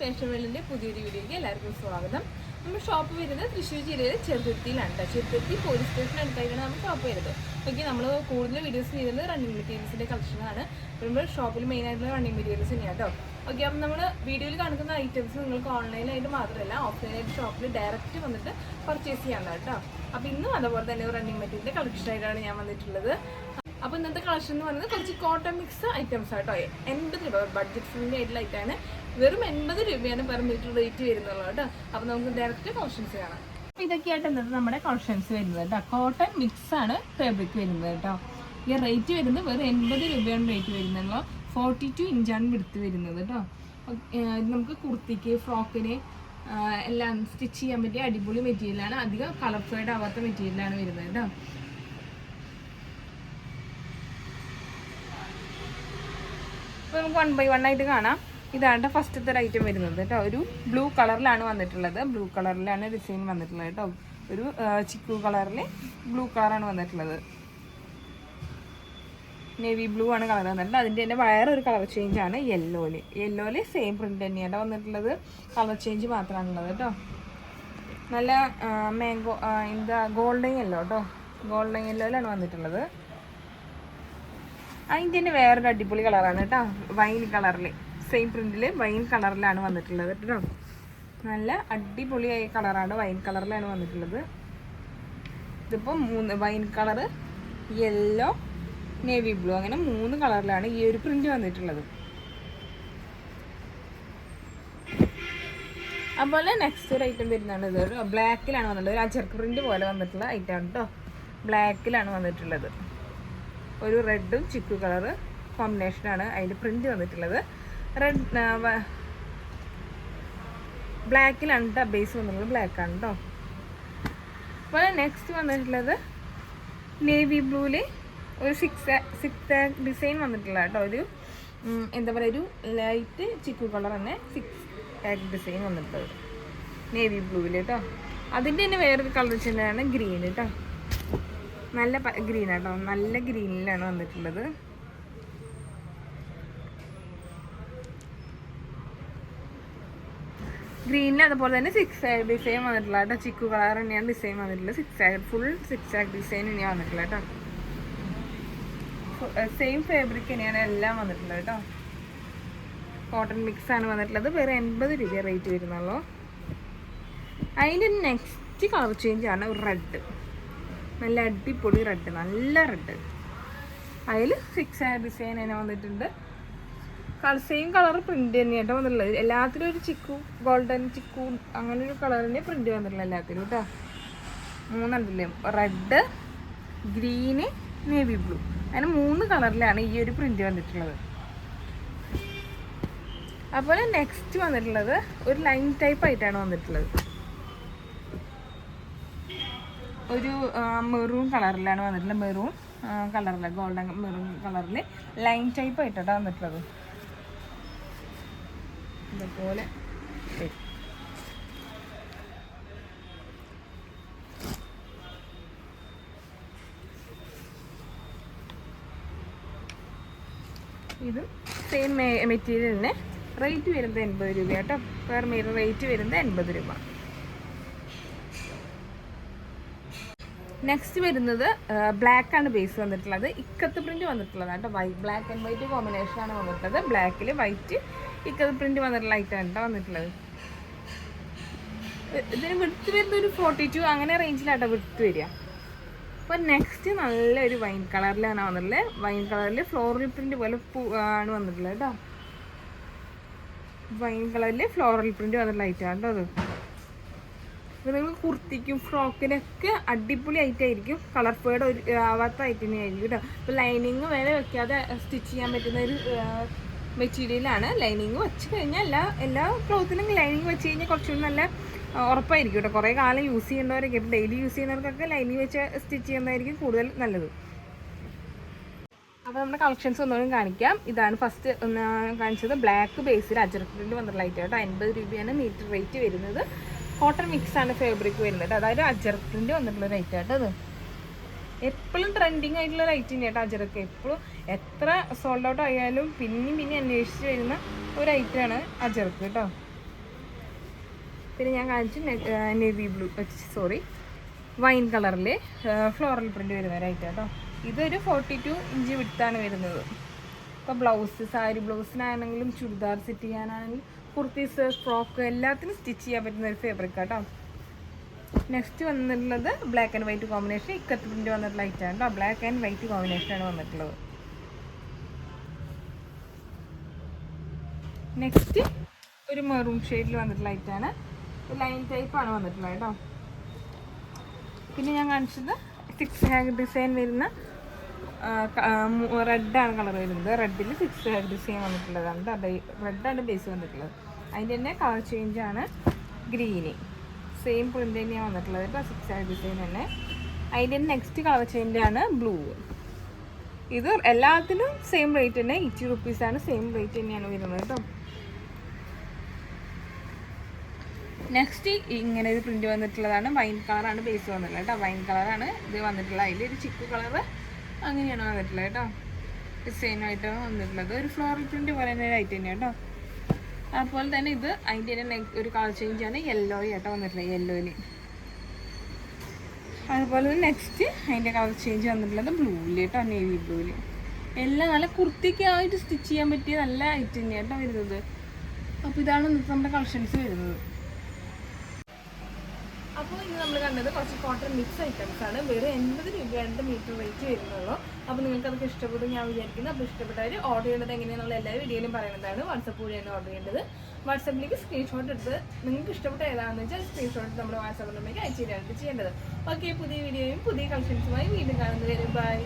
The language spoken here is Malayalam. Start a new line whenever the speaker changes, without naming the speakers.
ഫാഷൻ വേൾഡിന്റെ പുതിയൊരു വീഡിയോയ്ക്ക് എല്ലാവർക്കും സ്വാഗതം. നമ്മൾ ഷോപ്പ് വരുന്നത് തൃശ്ശൂർ ജില്ലയിലെ ചെറുതുരുത്തിയിലാണ് ചെറുതുരുത്തി പോലീസ് സ്റ്റേഷൻ അടുത്തായിട്ടാണ് നമ്മൾ ഷോപ്പ് വരുന്നത്. ഓക്കെ നമ്മൾ കൂടുതൽ വീഡിയോസ് ചെയ്യുന്നത് റണ്ണിങ് മെറ്റീരിയൽസിന്റെ കളക്ഷനാണ് നമ്മുടെ ഷോപ്പിൽ മെയിൻ ആയിട്ടുള്ള റണ്ണിങ് മെറ്റീരിയൽസ് തന്നെയാണ് കേട്ടോ ഓക്കെ അപ്പം നമ്മൾ വീഡിയോയിൽ കാണിക്കുന്ന ഐറ്റംസ് നിങ്ങൾക്ക് ഓൺലൈനായിട്ട് മാത്രമല്ല ഓഫ്ലൈനായിട്ട് ഷോപ്പിൽ ഡയറക്റ്റ് വന്നിട്ട് പർച്ചേസ് ചെയ്യാൻ കേട്ടോ അപ്പോൾ ഇന്നും അതുപോലെ തന്നെ റണ്ണിങ് കളക്ഷൻ ആയിട്ടാണ് ഞാൻ വന്നിട്ടുള്ളത്. അപ്പോൾ ഇന്നത്തെ കളക്ഷൻ എന്ന് പറയുന്നത് കുറച്ച് കോട്ടൺ മിക്സ് ഐറ്റംസ് ആട്ടോ എൺപത് രൂപ ബഡ്ജറ്റ് ഫ്രണ്ട്ലി ആയിട്ടുള്ള ഐറ്റാണ് വെറും എൺപത് രൂപയാണ് പെർ മീറ്റർ റേറ്റ് വരുന്നുള്ളത് കേട്ടോ. അപ്പോൾ നമുക്ക് ഡയറക്റ്റ് കളക്ഷൻസ് കാണാം. അപ്പോൾ ഇതൊക്കെയായിട്ട് എന്നിട്ട് നമ്മുടെ കളക്ഷൻസ് വരുന്നത് കേട്ടോ. കോട്ടൺ മിക്സ് ആണ് ഫാബ്രിക് വരുന്നത് കേട്ടോ. ഈ റേറ്റ് വരുന്നത് വെറും എൺപത് രൂപയാണ് റേറ്റ് വരുന്നുള്ളൂ ഫോർട്ടി ടു ഇഞ്ചാണ് വിടുത്ത് വരുന്നത് കേട്ടോ. നമുക്ക് കുർത്തിക്ക് ഫ്രോക്കിന് എല്ലാം സ്റ്റിച്ച് ചെയ്യാൻ പറ്റിയ അടിപൊളി മെറ്റീരിയലാണ് അധികം കളർഫേഡ് ആവാത്ത മെറ്റീരിയലാണ് വരുന്നത് കേട്ടോ. അപ്പോൾ നമുക്ക് വൺ ബൈ വൺ ആയിട്ട് കാണാം. ഇതാണ് ഫസ്റ്റത്തെ ഒരു ഐറ്റം വരുന്നത് കേട്ടോ. ഒരു ബ്ലൂ കളറിലാണ് വന്നിട്ടുള്ളത്. ബ്ലൂ കളറിലാണ് ഡിസൈൻ വന്നിട്ടുള്ളത് കേട്ടോ. ഒരു ചിക്കു കളറിൽ ബ്ലൂ കളറാണ് വന്നിട്ടുള്ളത്. നേവി ബ്ലൂ ആണ് കളർ വന്നിട്ടുള്ളത്. അതിന്റെ തന്നെ വേറെ ഒരു കളർ ചേഞ്ച് ആണ് യെല്ലോയിൽ യെല്ലോയിൽ സെയിം പ്രിന്റ് തന്നെയാണ് വന്നിട്ടുള്ളത്. കളർ ചേഞ്ച് മാത്രമാണുള്ളത് കേട്ടോ. നല്ല മാംഗോ എന്താ ഗോൾഡൻ യെല്ലോ കേട്ടോ. ഗോൾഡൻ യെല്ലോയിലാണ് വന്നിട്ടുള്ളത്. അതിന്റെ തന്നെ വേറൊരു അടിപൊളി കളറാണ് കേട്ടോ. വൈൻ കളറിൽ സെയിം പ്രിന്റിൽ വൈൻ കളറിലാണ് വന്നിട്ടുള്ളത് കേട്ടോ. നല്ല അടിപൊളിയായ കളറാണ് വൈൻ കളറിലാണ് വന്നിട്ടുള്ളത്. ഇതിപ്പോൾ മൂന്ന് wine colour yellow navy blue അങ്ങനെ മൂന്ന് കളറിലാണ് ഈ ഒരു പ്രിന്റ് വന്നിട്ടുള്ളത്. അതുപോലെ നെക്സ്റ്റ് ഒരു ഐറ്റം വരുന്നതാണ് ഇത്. ഒരു ബ്ലാക്കിലാണ് വന്നിട്ടുള്ളത്. ഒരു അജർക്ക് പ്രിന്റ് പോലെ വന്നിട്ടുള്ള ഐറ്റം ആണ് കേട്ടോ ബ്ലാക്കിലാണ് വന്നിട്ടുള്ളത്. ഒരു റെഡും ചിക്കു കളറ് കോമ്പിനേഷനാണ് അതിന്റെ പ്രിന്റ് വന്നിട്ടുള്ളത്. റെഡ് ബ്ലാക്കിലാണ് കേട്ടോ ബേസ് വന്നിട്ടുള്ളത്. ബ്ലാക്കാണ് കേട്ടോ അപ്പോൾ നെക്സ്റ്റ് വന്നിട്ടുള്ളത് നേവി ബ്ലൂവിൽ ഒരു സിക്സ് സിക്സ് ഡിസൈൻ വന്നിട്ടുള്ള കേട്ടോ ഒരു എന്താ പറയുക ഒരു ലൈറ്റ് ചിക്കു കളർ തന്നെ സിക്സ് ടാഗ് ഡിസൈൻ വന്നിട്ടുള്ളത്. നേവി ബ്ലൂവിൽ കേട്ടോ അതിന്റെ തന്നെ വേറൊരു കളർ വെച്ചിട്ടാണ് ഗ്രീൻ കേട്ടോ നല്ല ഗ്രീൻ ആട്ടോ നല്ല ഗ്രീനിലാണ് വന്നിട്ടുള്ളത്. ഗ്രീനിൽ അതുപോലെ തന്നെ സിക്സ് സൈഡ് ഡിസൈൻ വന്നിട്ടില്ല കേട്ടോ. ചിക്കു കളർ തന്നെയാണ് ഡിസൈൻ വന്നിട്ടുള്ളത്. Six side full six side design തന്നെയാണ് വന്നിട്ടില്ല കേട്ടോ. സെയിം ഫാബ്രിക് തന്നെയാണ് എല്ലാം വന്നിട്ടുള്ളത് കേട്ടോ. കോട്ടൺ മിക്സ് ആണ് വന്നിട്ടുള്ളത്. വേറെ എൺപത് രൂപ റേറ്റ് വരുന്നുള്ളൂ. അതിന്റെ നെക്സ്റ്റ് കളർ ചേഞ്ച് ആണ് റെഡ് നല്ല അടിപൊളി റെഡ് നല്ല റെഡ് അതിൽ സിക്സ് ഡിസൈൻ തന്നെ വന്നിട്ടുണ്ട്. സെയിം കളർ പ്രിന്റ് തന്നെയാട്ടോ വന്നിട്ടുള്ളത്. എല്ലാത്തിലും ഒരു ചിക്കു ഗോൾഡൻ ചിക്കു അങ്ങനെ ഒരു കളർ തന്നെ പ്രിന്റ് വന്നിട്ടുള്ളത് എല്ലാത്തിലും കേട്ടോ മൂന്നെണ്ണത്തില്ലേ? റെഡ് ഗ്രീന് നേവി ബ്ലൂ അങ്ങനെ മൂന്ന് കളറിലാണ് ഈ ഒരു പ്രിന്റ് വന്നിട്ടുള്ളത്. അതുപോലെ നെക്സ്റ്റ് വന്നിട്ടുള്ളത് ഒരു ലൈൻ ടൈപ്പ് ആയിട്ടാണ് വന്നിട്ടുള്ളത്. ഒരു മെറൂൺ കളറിലാണ് വന്നിട്ടുള്ളത്. മെറൂൺ കളറിൽ ഗോൾഡൻ മെറൂൺ കളറിൽ ലൈൻ ടൈപ്പ് ആയിട്ടാണ് വന്നിട്ടുള്ളത്. ഇതുപോലെ വരും. ഇത് സെയിം മെറ്റീരിയലിന് റേറ്റ് വരുന്നത് എൺപത് രൂപ കേട്ടോ. പെർ മീറ്റർ റേറ്റ് വരുന്നത് എൺപത് രൂപ. നെക്സ്റ്റ് വരുന്നത് ബ്ലാക്ക് ആണ് ബേസ് വന്നിട്ടുള്ളത്. ഇക്കത്ത് പ്രിന്റ് വന്നിട്ടുള്ളത് കേട്ടോ. White black and white combination ആണ് വന്നിട്ടുള്ളത്. ബ്ലാക്കിൽ വൈറ്റ് ഇക്കത്ത് പ്രിന്റ് വന്നിട്ടുള്ള ഐറ്റം കേട്ടോ വന്നിട്ടുള്ളത്. ഇതിന് വിടുത്ത് വരുന്ന ഒരു ഫോർട്ടി ടു അങ്ങനെ റേഞ്ചിലാട്ടോ വിടുത്ത് വരിക. അപ്പോൾ നെക്സ്റ്റ് നല്ലൊരു വൈൻ കളറിലാണ് വന്നിട്ടുള്ളത്. വൈൻ കളറിൽ ഫ്ലോറൽ പ്രിന്റ് പോലെ പൂ ആണ് വന്നിട്ടുള്ളത് കേട്ടോ വൈൻ കളറിൽ ഫ്ലോറൽ പ്രിന്റ് വന്നിട്ടുള്ള ഐറ്റം കേട്ടോ അത്. അപ്പോൾ നിങ്ങൾ കുർത്തിക്കും ഫ്രോക്കിനൊക്കെ അടിപൊളി ഐറ്റം ആയിരിക്കും. കളർ ഫേഡ് ഒരു ആവാത്ത ഐറ്റം ആയിരിക്കും കേട്ടോ അപ്പോൾ ലൈനിങ് വരെ വെക്കാതെ സ്റ്റിച്ച് ചെയ്യാൻ പറ്റുന്ന ഒരു മെറ്റീരിയലാണ്. ലൈനിങ് വെച്ച് കഴിഞ്ഞാൽ എല്ലാ എല്ലാ ക്ലോത്തിനും ലൈനിങ് വെച്ച് കഴിഞ്ഞാൽ കുറച്ചുകൂടി നല്ല ഉറപ്പായിരിക്കും കേട്ടോ. കുറേ കാലം യൂസ് ചെയ്യേണ്ടവരൊക്കെ ഇപ്പോൾ ഡെയിലി യൂസ് ചെയ്യുന്നവർക്കൊക്കെ ലൈനിങ് വെച്ച് സ്റ്റിച്ച് ചെയ്യുന്നതായിരിക്കും കൂടുതൽ നല്ലത്. അപ്പോൾ നമ്മുടെ കളക്ഷൻസ് ഒന്നുകൂടി കാണിക്കാം. ഇതാണ് ഫസ്റ്റ് കാണിച്ചത് ബ്ലാക്ക് ബേസിൽ അജർക്ക് പ്രിന്റ് വന്നിട്ടുള്ള ഐറ്റം കേട്ടോ. അൻപത് രൂപയാണ് മീറ്റർ റേറ്റ് വരുന്നത്. കോട്ടൺ മിക്സ് ആണ് ഫാബ്രിക് വരുന്നത്. അതായത് അജർക്ക് പ്രിന്റ് വന്നിട്ടുള്ള റേറ്റ് കേട്ടോ അത് എപ്പോഴും ട്രെൻഡിങ് ആയിട്ടുള്ള ഐറ്റം കേട്ടോ അജറക്ക്? എപ്പോഴും എത്ര സോൾഡ് ഔട്ട് ആയാലും പിന്നെയും പിന്നെ അന്വേഷിച്ച് വരുന്ന ഒരു ഐറ്റമാണ് അജർക്ക് കേട്ടോ പിന്നെ ഞാൻ കാണിച്ചു നേവി ബ്ലൂ സോറി വൈൻ കളറിൽ ഫ്ലോറൽ പ്രിന്റ് വരുന്ന ഒരു ഐറ്റം കേട്ടോ ഇതൊരു ഫോർട്ടി ടു ഇഞ്ച് വിടുത്താണ് വരുന്നത്. ഇപ്പോൾ ബ്ലൗസ് സാരി ബ്ലൗസിനാണെങ്കിലും ചുരിദാർ സെറ്റ് ചെയ്യാനാണെങ്കിലും കുർത്തീസ് ഫ്രോക്ക് എല്ലാത്തിനും സ്റ്റിച്ച് ചെയ്യാൻ പറ്റുന്ന ഒരു ഫേബ്രിക് കേട്ടോ നെക്സ്റ്റ് വന്നിട്ടുള്ളത് black and white combination ikat print വന്നിട്ടുള്ള ഐറ്റാണ് കേട്ടോ ബ്ലാക്ക് ആൻഡ് വൈറ്റ് കോമ്പിനേഷനാണ് വന്നിട്ടുള്ളത്. നെക്സ്റ്റ് ഒരു മെറൂൺ ഷെയ്ഡിൽ വന്നിട്ടുള്ള ഐറ്റാണ് ലൈൻ ടൈപ്പാണ് വന്നിട്ടുള്ളത് കേട്ടോ പിന്നെ ഞാൻ കാണിച്ചത് സിക്സ് ഹാഗ് ഡിസൈൻ വരുന്ന റെഡാണ് കളർ വരുന്നത്. റെഡിൽ സിക്സ് ഹാഗ് ഡിസൈൻ വന്നിട്ടുള്ളതാണ് റെഡാണ് ബേസ് വന്നിട്ടുള്ളത്. അതിന്റെ തന്നെ കളർ ചേഞ്ച് ആണ് ഗ്രീന്. സെയിം പ്രിന്റ് തന്നെയാണ് വന്നിട്ടുള്ളത്. കേട്ടോ സിക്സ് ആയി ഡിസൈൻ തന്നെ. അതിന്റെ നെക്സ്റ്റ് കളർ ചേഞ്ച് ബ്ലൂ ഇത് എല്ലാത്തിനും സെയിം റേറ്റ് തന്നെ. എയ്റ്റി റുപ്പീസാണ് സെയിം റേറ്റ് തന്നെയാണ് വരുന്നത് കേട്ടോ നെക്സ്റ്റ് ഇങ്ങനെ ഒരു പ്രിന്റ് വന്നിട്ടുള്ളതാണ്. വൈൻ കളറാണ് ബേസ് വന്നിട്ടുള്ളത് കേട്ടോ വൈൻ കളറാണ് ഇത് വന്നിട്ടുള്ളത്. അതിൽ ഒരു ചിക്കു കളറ് അങ്ങനെയാണ് വന്നിട്ടുള്ളത് കേട്ടോ ഡിസൈനായിട്ടാണ് വന്നിട്ടുള്ളത്. ഒരു ഫ്ലോറൽ പ്രിന്റ് പറയുന്ന ഒരു ഐറ്റം തന്നെയാണ് കേട്ടോ അതുപോലെ തന്നെ ഇത് അതിന്റെ തന്നെ ഒരു കളർ ചേഞ്ച് ആണ് യെല്ലോ ആയിട്ട് വന്നിട്ടുള്ളത് യെല്ലോയിൽ അതുപോലെ തന്നെ നെക്സ്റ്റ് അതിന്റെ കളർ ചേഞ്ച് വന്നിട്ടുള്ളത് ബ്ലൂവിൽ കേട്ടോ നേവി ബ്ലൂവിൽ എല്ലാം നല്ല കുർത്തിക്ക് ആയിട്ട് സ്റ്റിച്ച് ചെയ്യാൻ പറ്റിയ നല്ല ഐറ്റം തന്നെയാട്ടോ വരുന്നത്. അപ്പോൾ ഇതാണ് നമ്മുടെ കളക്ഷൻസ് വരുന്നത്. അപ്പോൾ ഇന്ന് നമ്മൾ കണ്ടത് കുറച്ച് കോട്ടൺ മിക്സ് ഐറ്റംസ് ആണ്. വെറും എൺപത് രൂപയാണ് മീറ്റർ റേറ്റ് വരുന്നുള്ളൂ. അപ്പോൾ നിങ്ങൾക്ക് അതൊക്കെ ഇഷ്ടപ്പെടും ഞാൻ വിചാരിക്കുന്നു. അപ്പോൾ ഇഷ്ടപ്പെട്ടവർ ഓർഡർ ചെയ്യേണ്ടത് എങ്ങനെയാണെന്നുള്ള എല്ലാ വീഡിയോയിലും പറയുന്നതാണ്. വാട്സപ്പ് വഴിയാണ് ഓർഡർ ചെയ്യേണ്ടത്. വാട്സപ്പിലേക്ക് സ്ക്രീൻഷോട്ട് എടുത്ത് നിങ്ങൾക്ക് ഇഷ്ടപ്പെട്ട ഏതാണെന്ന് വെച്ചാൽ സ്ക്രീൻഷോട്ട് നമ്മുടെ വാട്സപ്പ് നമ്പറിലേക്ക് അയച്ചു തരാനായിട്ട് ചെയ്യേണ്ടത്. ഓക്കെ പുതിയ വീഡിയോയും പുതിയ കളക്ഷൻസുമായി വീണ്ടും കാണുന്നവരെ ബൈ